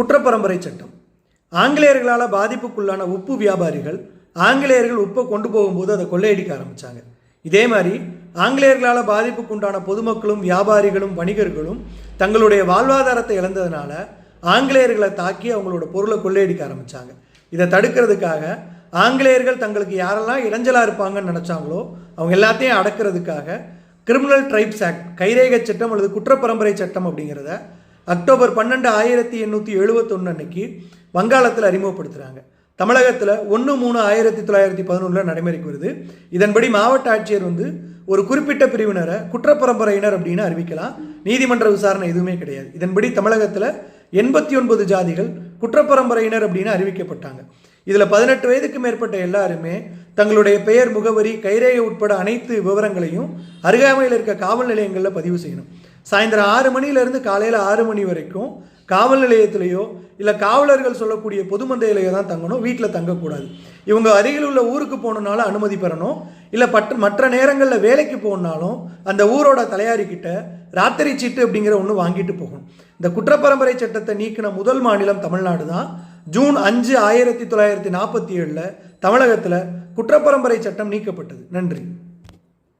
குற்றப்பரம்பரை சட்டம். ஆங்கிலேயர்களால் பாதிப்புக்குள்ளான உப்பு வியாபாரிகள் ஆங்கிலேயர்கள் உப்பை கொண்டு போகும்போது அதை கொள்ளையடிக்க ஆரம்பித்தாங்க இதே மாதிரி ஆங்கிலேயர்களால் பாதிப்புக்குண்டான பொதுமக்களும் வியாபாரிகளும் வணிகர்களும் தங்களுடைய வாழ்வாதாரத்தை இழந்ததுனால ஆங்கிலேயர்களை தாக்கி அவங்களோட பொருளை கொள்ளையடிக்க ஆரம்பித்தாங்க இதை தடுக்கிறதுக்காக ஆங்கிலேயர்கள் தங்களுக்கு யாரெல்லாம் இடைஞ்சலாக இருப்பாங்கன்னு நினச்சாங்களோ அவங்க எல்லாத்தையும் அடக்கிறதுக்காக கிரிமினல் ட்ரைப்ஸ் ஆக்ட் கைரேக சட்டம் அல்லது குற்றப்பரம்பரை சட்டம் அப்படிங்கிறத அக்டோபர் பன்னெண்டு ஆயிரத்தி எண்ணூற்றி எழுபத்தொன்று அன்னைக்கு வங்காளத்தில் அறிமுகப்படுத்துகிறாங்க தமிழகத்தில் ஒன்று மூணு ஆயிரத்தி தொள்ளாயிரத்தி பதினொன்றில் நடைமுறைக்கு வருது. இதன்படி மாவட்ட ஆட்சியர் வந்து ஒரு குறிப்பிட்ட பிரிவினரை குற்றப்பரம்பரையினர் அப்படின்னு அறிவிக்கலாம். நீதிமன்ற விசாரணை எதுவுமே கிடையாது. இதன்படி தமிழகத்தில் எண்பத்தி ஒன்பது ஜாதிகள் குற்றப்பரம்பரையினர் அப்படின்னு அறிவிக்கப்பட்டாங்க. இதில் பதினெட்டு வயதுக்கு மேற்பட்ட எல்லாருமே தங்களுடைய பெயர் முகவரி கைரேகை உட்பட அனைத்து விவரங்களையும் அருகாமையில் இருக்க காவல் நிலையங்களில் பதிவு செய்யணும். சாயந்தரம் ஆறு மணியிலேருந்து காலையில் ஆறு மணி வரைக்கும் காவல் நிலையத்திலேயோ இல்லை காவலர்கள் சொல்லக்கூடிய பொது மந்தையிலேயோ தான் தங்கணும். வீட்டில் தங்கக்கூடாது. இவங்க அருகில் உள்ள ஊருக்கு போகணுன்னாலும் அனுமதி பெறணும். இல்லை பற்ற மற்ற நேரங்களில் வேலைக்கு போகணுன்னாலும் அந்த ஊரோட தலையாரிக்கிட்ட ராத்திரி சீட்டு அப்படிங்கிற ஒன்று வாங்கிட்டு போகணும். இந்த குற்றப்பரம்பரை சட்டத்தை நீக்கின முதல் மாநிலம் தமிழ்நாடு தான். ஜூன் அஞ்சு ஆயிரத்தி தொள்ளாயிரத்தி நாற்பத்தி ஏழில் தமிழகத்தில் குற்றப்பரம்பரை சட்டம் நீக்கப்பட்டது. நன்றி.